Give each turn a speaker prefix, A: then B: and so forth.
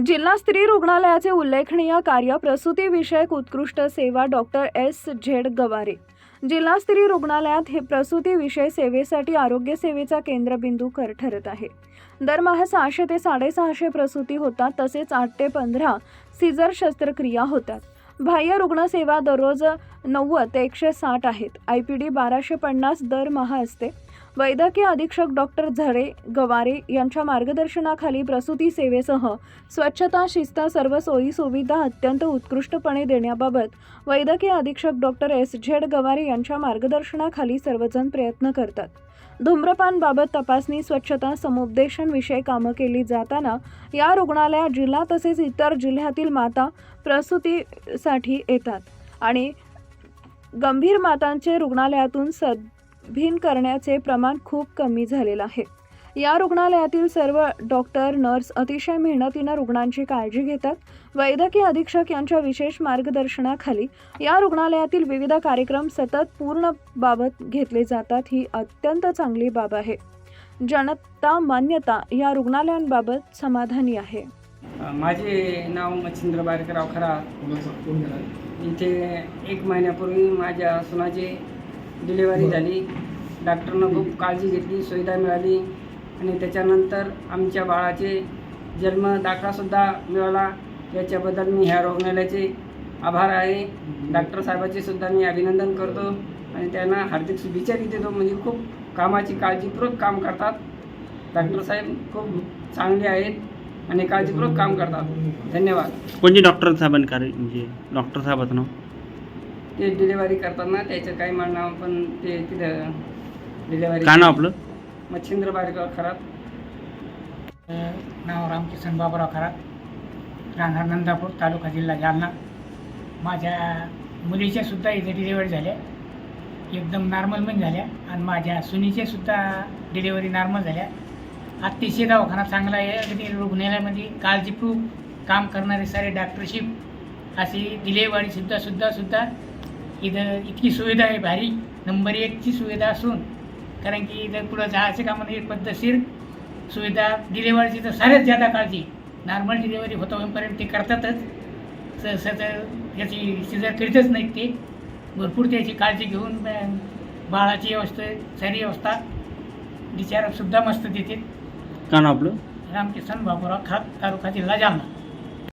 A: जिल्हा स्त्री रुग्णालयाचे उल्लेखनीय कार्य प्रसूतीविषयक उत्कृष्ट सेवा डॉक्टर एस. झेड गवारे. जिल्हा स्त्री रुग्णालयात हे प्रसूतीविषय सेवेसाठी आरोग्य सेवेचा केंद्रबिंदू कर ठरत आहे. दरमहा सहाशे ते साडेसहाशे प्रसूती होतात तसेच आठ ते पंधरा सिझर शस्त्रक्रिया होतात. बाह्य रुग्णसेवा दररोज नव्वद ते एकशे साठ आहेत. आय पी डी बाराशे पन्नास दरमहा असते. वैद्यकीय अधीक्षक डॉक्टर झरे गवारे यांच्या मार्गदर्शनाखाली प्रसूती सेवेसह स्वच्छता शिस्त सर्व सोयी सुविधा अत्यंत उत्कृष्टपणे देण्याबाबत वैद्यकीय अधीक्षक डॉक्टर एस. झेड गवारे यांच्या मार्गदर्शनाखाली सर्वजण प्रयत्न करतात. धूम्रपानबाबत तपासणी स्वच्छता समुपदेशनविषयी कामं केली जाताना या रुग्णालयात जिल्हा तसेच इतर जिल्ह्यातील माता प्रसूतीसाठी येतात आणि गंभीर मातांचे रुग्णालयातून सदभिन करण्याचे प्रमाण खूप कमी झालेलं आहे. या रुग्णालयातील सर्व डॉक्टर नर्स अतिशय मेहनतीनं रुग्णांची काळजी घेतात. वैद्यकीय अधीक्षक यांच्या विशेष मार्गदर्शनाखाली या रुग्णालयातील विविध कार्यक्रम सतत पूर्ण बाबत घेतले जातात ही अत्यंत चांगली बाब आहे. जनता मान्यता या रुग्णालयांबाबत समाधानी आहे.
B: माझे नाव मच्छिंद्र बारकराव खरा. इथे एक महिन्यापूर्वी माझ्या सुनाची डिलिव्हरी झाली. डॉक्टरनं खूप काळजी घेतली सुविधा मिळाली. आणि त्याच्यानंतर आमच्या बाळाचे जन्म दाखलासुद्धा मिळाला. याच्याबद्दल मी ह्या रुग्णालयाचे आभार आहे. डॉक्टर साहेबाचे सुद्धा मी अभिनंदन करतो. आणि त्यांना हार्दिक शुभेच्छाही देतो. म्हणजे खूप कामाची काळजीपूर्वक काम करतात. डॉक्टर साहेब खूप चांगले आहेत आणि काळजीपूर्वक काम करतात. धन्यवाद.
C: कोणते डॉक्टर साहेबांनी म्हणजे डॉक्टर साहेबाचं नाव?
B: ते डिलिव्हरी करताना त्याचं काही म्हणणं पण ते तिथं डिलिव्हरी
C: काय नाव आपलं?
B: मच्छिंद्र बारेकर खरात.
D: नाव रामकिसन बाबुराव खरात. राहणार नंदापूर तालुका जिल्हा जालना. माझ्या मुलीच्या सुद्धा इथे डिलिव्हरी झाल्या एकदम नॉर्मल पण झाल्या. आणि माझ्या सुनीच्या सुद्धा डिलिव्हरी नॉर्मल झाल्या. अतिशय दवाखाना चांगला आहे. अगदी रुग्णालयामध्ये काळजीपूर्वक काम करणारे सारे डॉक्टरशिप अशी डिलेवरी सुद्धा सुद्धा सुद्धा. इथं इतकी सुविधा आहे भारी. नंबर एकची सुविधा असून कारण की इथं पुढं जायचं कामामध्ये पद्धतशीर सुविधा डिलेवरीची तर साऱ्यात जादा काळजी. नॉर्मल डिलेवरी होतं होईपर्यंत ते करतातच. स स याची सिजर करीतच नाहीत ते. भरपूर त्याची काळजी घेऊन बाळाची व्यवस्था सारी व्यवस्था विचारसुद्धा मस्त देते.
C: काय नाव आपलं?
D: रामकिसन बाबुराव खात तालुका जिल्हा जालना.